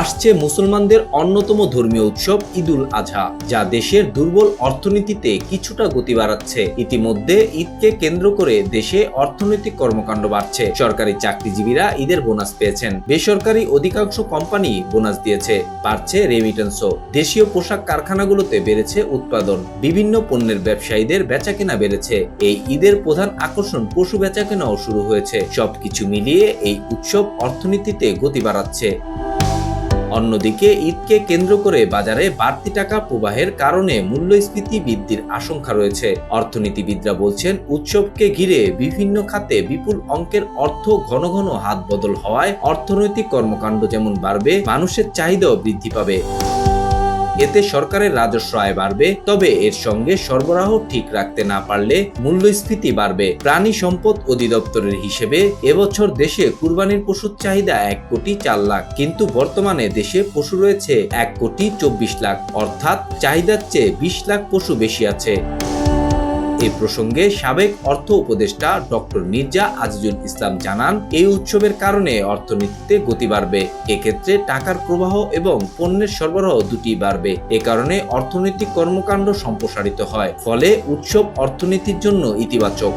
আসছে মুসলমানদের অন্যতম ধর্মীয় উৎসব ঈদুল আজহা, যা দেশের দুর্বল অর্থনীতিতে কিছুটা গতি বাড়াচ্ছে। ইতিমধ্যে ঈদকে কেন্দ্র করে দেশে অর্থনৈতিক কর্মকাণ্ড বাড়ছে। সরকারি চাকরিজীবীরা ঈদের বোনাস পেয়েছেন। বেসরকারি অধিকাংশ কোম্পানি বোনাস দিয়েছে। বাড়ছে রেমিটেন্সও দেশীয় পোশাক কারখানাগুলোতে বেড়েছে উৎপাদন। বিভিন্ন পণ্যের ব্যবসায়ীদের বেচাকেনা বেড়েছে। এই ঈদের প্রধান আকর্ষণ পশু বেচাকেনাও শুরু হয়েছে। সবকিছু মিলিয়ে এই উৎসব অর্থনীতিতে গতি বাড়াচ্ছে। অন্যদিকে ঈদকে কেন্দ্র করে বাজারে বাড়তি টাকা প্রবাহের কারণে মূল্যস্ফীতি বৃদ্ধির আশঙ্কা রয়েছে। অর্থনীতিবিদরা বলছেন, উৎসবকে ঘিরে বিভিন্ন খাতে বিপুল অঙ্কের অর্থ ঘন ঘন হাত বদল হওয়ায় অর্থনৈতিক কর্মকাণ্ড যেমন বাড়বে, মানুষের চাহিদাও বৃদ্ধি পাবে। এতে সরকারের রাজস্ব আয় বাড়বে, তবে এর সঙ্গে সরবরাহ ঠিক রাখতে না পারলে মূল্যস্ফীতি বাড়বে। প্রাণী সম্পদ অধিদপ্তরের হিসেবে এবছর দেশে কুরবানির পশুর চাহিদা এক কোটি চার লাখ, কিন্তু বর্তমানে দেশে পশু রয়েছে এক কোটি চব্বিশ লাখ, অর্থাৎ চাহিদার চেয়ে বিশ লাখ পশু বেশি আছে। এ প্রসঙ্গে সাবেক অর্থ উপদেষ্টা ডক্টর মির্জা আজিজুল ইসলাম জানান, এই উৎসবের কারণে অর্থনীতিতে গতি বাড়বে। এক্ষেত্রে টাকার প্রবাহ এবং পণ্যের সরবরাহ দুটি বাড়বে। এ কারণে অর্থনৈতিক কর্মকাণ্ড সম্প্রসারিত হয়। ফলে উৎসব অর্থনীতির জন্য ইতিবাচক।